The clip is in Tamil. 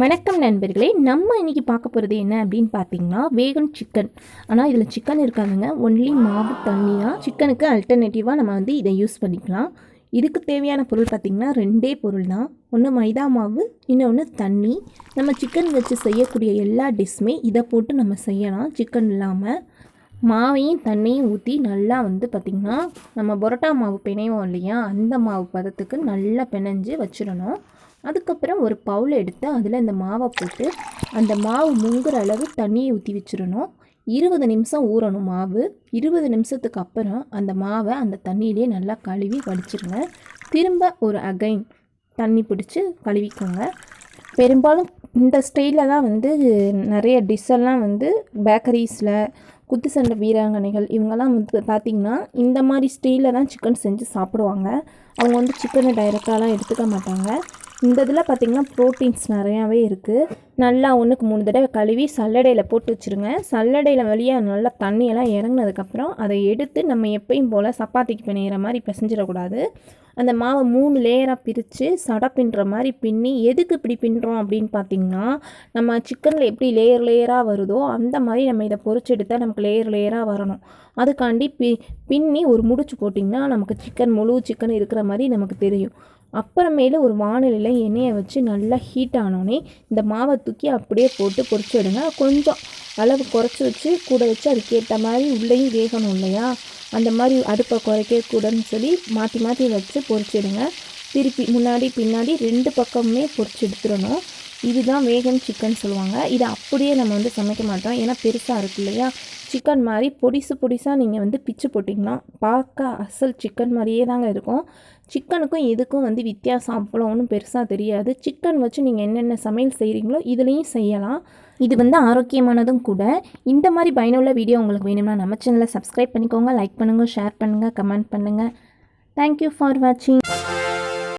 வணக்கம் நண்பர்களே நம்ம இன்றைக்கி பார்க்க போகிறது என்ன அப்படின்னு பார்த்தீங்கன்னா வேகன் சிக்கன் ஆனால் இதில் சிக்கன் இருக்காதுங்க. ஒன்லி மாவு தண்ணியாக சிக்கனுக்கு அல்டர்னேட்டிவாக நம்ம வந்து இதை யூஸ் பண்ணிக்கலாம். இதுக்கு தேவையான பொருள் பார்த்திங்கன்னா ரெண்டே பொருள் தான். ஒன்று மைதா மாவு இன்னொன்று தண்ணி. நம்ம சிக்கன் வச்சு செய்யக்கூடிய எல்லா டிஷ்ஷுமே இதை போட்டு நம்ம செய்யலாம். சிக்கன் இல்லாமல் மாவையும் தண்ணியும் ஊற்றி நல்லா வந்து பார்த்திங்கன்னா நம்ம பொரோட்டா மாவு பிணைவோம் இல்லையா? அந்த மாவு பதத்துக்கு நல்லா பிணைஞ்சு வச்சிடணும். அதுக்கப்புறம் ஒரு பவுல் எடுத்து அதில் இந்த மாவை போட்டு அந்த மாவு முங்குற அளவு தண்ணியை ஊற்றி வச்சிடணும். இருபது நிமிஷம் ஊறணும் மாவு. இருபது நிமிஷத்துக்கு அப்புறம் அந்த மாவை அந்த தண்ணியிலே நல்லா கழுவி வடிச்சிருங்க. திரும்ப ஒரு அகைன் தண்ணி பிடிச்சி கழுவிக்கோங்க. பெரும்பாலும் இந்த ஸ்டைலில் தான் வந்து நிறைய டிஷ்ஷெல்லாம் வந்து பேக்கரிஸில் குத்து சண்டை வீராங்கனைகள் இவங்கெல்லாம் வந்து பார்த்திங்கன்னா இந்த மாதிரி ஸ்டைலில் தான் சிக்கன் செஞ்சு சாப்பிடுவாங்க. அவங்க வந்து சிக்கனை டைரெக்டாலாம் எடுத்துக்க மாட்டாங்க. இந்த இதில் பார்த்திங்கன்னா ப்ரோட்டீன்ஸ் நிறையாவே இருக்குது நல்லா ஒன்றுக்கு மூணு தடவை கழுவி சல்லடையில் போட்டு வச்சுருங்க. சல்லடையில் வழியாக நல்லா தண்ணியெல்லாம் இறங்குனதுக்கப்புறம் அதை எடுத்து நம்ம எப்பயும் போல் சப்பாத்திக்கு பிணையிற மாதிரி பிசைஞ்சிடக்கூடாது. அந்த மாவை மூணு லேயராக பிரித்து சடை பின்னுற மாதிரி பின்னி எதுக்கு இப்படி பின்னுறோம் அப்படின்னு பார்த்தீங்கன்னா நம்ம சிக்கனில் எப்படி லேயர் லேயராக வருதோ அந்த மாதிரி நம்ம இதை பொறிச்சு எடுத்தால் நமக்கு லேயர் லேயராக வரணும். அதுக்காண்டி பி பின்னி ஒரு முடிச்சு போட்டிங்கன்னா நமக்கு சிக்கன் முழு சிக்கன் இருக்கிற மாதிரி நமக்கு தெரியும். அப்புறமேலு ஒரு வானிலையில் எண்ணெயை வச்சு நல்லா ஹீட் ஆனோடனே இந்த மாவை தூக்கி அப்படியே போட்டு பொரிச்சு விடுங்க கொஞ்சம் அளவு குறைச்சி வச்சு கூட வச்சு அதுக்கேற்ற மாதிரி உள்ளேயும் வேகணும் இல்லையா? அந்த மாதிரி அடுப்பை குறைக்க கூடன்னு சொல்லி மாற்றி மாற்றி வச்சு பொறிச்சிடுங்க திருப்பி முன்னாடி பின்னாடி ரெண்டு பக்கமுமே பொறிச்சு எடுத்துடணும். இதுதான் வேகன் சிக்கன் சொல்லுவாங்க. இதை அப்படியே நம்ம வந்து சமைக்க மாட்டோம். ஏன்னா பெருசாக இருக்கு இல்லையா? சிக்கன் மாதிரி பொடிசு பொடிசாக நீங்கள் வந்து பிச்சு போட்டிங்கன்னா பார்க்க அசல் சிக்கன் மாதிரியே தாங்க இருக்கும். சிக்கனுக்கும் இதுக்கும் வந்து வித்தியாசம் அவ்வளோ ஒன்றும் பெருசாக தெரியாது. சிக்கன் வச்சு நீங்கள் என்னென்ன சமையல் செய்கிறீங்களோ இதுலேயும் செய்யலாம். இது வந்து ஆரோக்கியமானதும் கூட. இந்த மாதிரி பயனுள்ள வீடியோ உங்களுக்கு வேணும்னா நம்ம சேனலை சப்ஸ்கிரைப் பண்ணிக்கோங்க லைக் பண்ணுங்கள் ஷேர் பண்ணுங்கள் கமெண்ட் பண்ணுங்கள் தேங்க்யூ ஃபார் வாட்சிங்